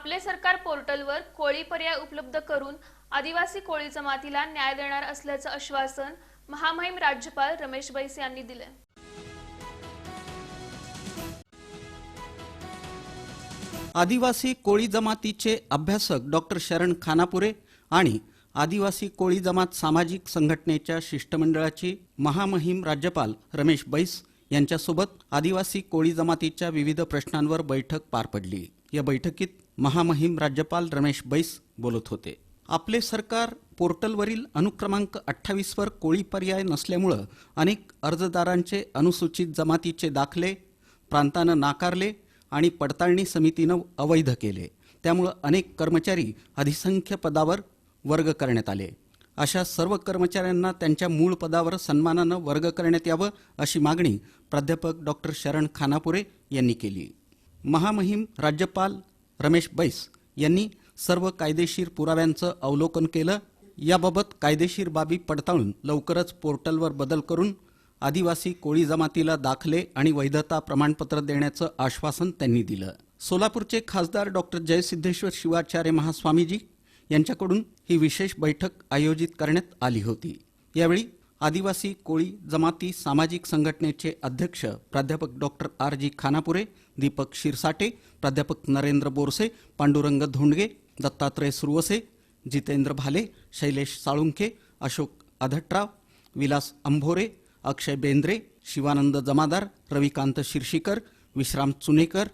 आपले सरकार पोर्टलवर कोळी पर्याय उपलब्ध करून आदिवासी कोळी जमातीला न्याय देणार असल्याचं आश्वासन महामहिम राज्यपाल रमेश बैस यांनी दिले आदिवासी कोळी जमातीचे अभ्यासक डॉक्टर शरण खानापुरे आणि आदिवासी कोळी जमात सामाजिक संघटनेच्या शिष्टमंडळाची महामहिम राज्यपाल रमेश बैस यांच्यासोबत आदिवासी कोळी जमातीच्या विविध प्रश्नांवर बैठक पार पडली. या बैठकीत महामहिम राज्यपाल रमेश बैस बोलत होते. आपले सरकार पोर्टलवरील अनुक्रमांक अठ्ठावीसवर कोळी पर्याय नसल्यामुळं अनेक अर्जदारांचे अनुसूचित जमातीचे दाखले प्रांतानं नाकारले आणि पडताळणी समितीनं अवैध केले. त्यामुळं अनेक कर्मचारी अधिसंख्य पदावर वर्ग करण्यात आले. अशा सर्व कर्मचाऱ्यांना त्यांच्या मूळ पदावर सन्मानानं वर्ग करण्यात यावं अशी मागणी प्राध्यापक डॉक्टर शरण खानापुरे यांनी केली. महामहिम राज्यपाल रमेश बैस यांनी सर्व कायदेशीर पुराव्यांचं अवलोकन केलं. याबाबत कायदेशीर बाबी पडताळून लवकरच पोर्टलवर बदल करून आदिवासी कोळी जमातीला दाखले आणि वैधता प्रमाणपत्र देण्याचं आश्वासन त्यांनी दिलं. सोलापूरचे खासदार डॉक्टर जयसिद्धेश्वर शिवाचार्य महास्वामीजी यांच्याकडून ही विशेष बैठक आयोजित करण्यात आली होती. यावेळी आदिवासी कोळी जमाती सामाजिक संघटनेचे अध्यक्ष प्राध्यापक doctor R G Khanapure Deepak Shirsate प्राध्यापक नरेंद्र बोरसे पांडुरंग धोंडगे दत्तात्रय सुरवसे जितेंद्र भाले शैलेश साळुंखे अशोक अधट्राव विलास अंभोरे अक्षय बेंद्रे शिवानंद जमादार रविकांत शिर्शीकर विश्राम चुनेकर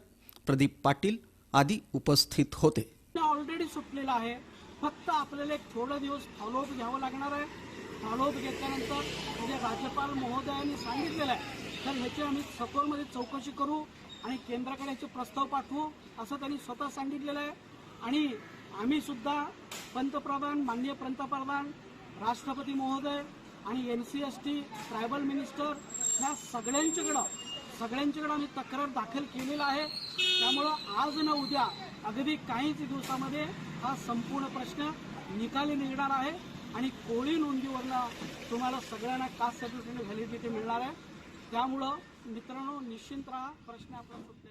प्रदीप पाटील आदी उपस्थित होते. ऑलरेडी सुटलेला आहे. फक्त आपल्याला एक थोडा दिवस फॉलोअप घ्यावं लागणार आहे. फॉलोअप घेतल्यानंतर म्हणजे राज्यपाल महोदयांनी सांगितलेलं आहे तर ह्याची आम्ही सखोलमध्ये चौकशी करू आणि केंद्राकडे याचे प्रस्ताव पाठवू असं त्यांनी स्वतः सांगितलेलं आहे. आणि आम्ही सुद्धा पंतप्रधान माननीय पंतप्रधान राष्ट्रपती महोदय आणि N C S T tribal minister ह्या सगळ्यांच्याकडं सगळ्यांच्याकडं आम्ही तक्रार दाखल केलेला आहे. त्यामुळं आज न उद्या अगदी काहीच दिवसामध्ये हा संपूर्ण प्रश्न निकाली निघणार आहे. आणि कोळी नोंदीवरनं तुम्हाला सगळ्यांना कास्ट सर्टिफिकेट व्हॅलिडिटी मिळणार आहे. त्यामुळं मित्रांनो निश्चिंत राहा. प्रश्न आपला सुटणार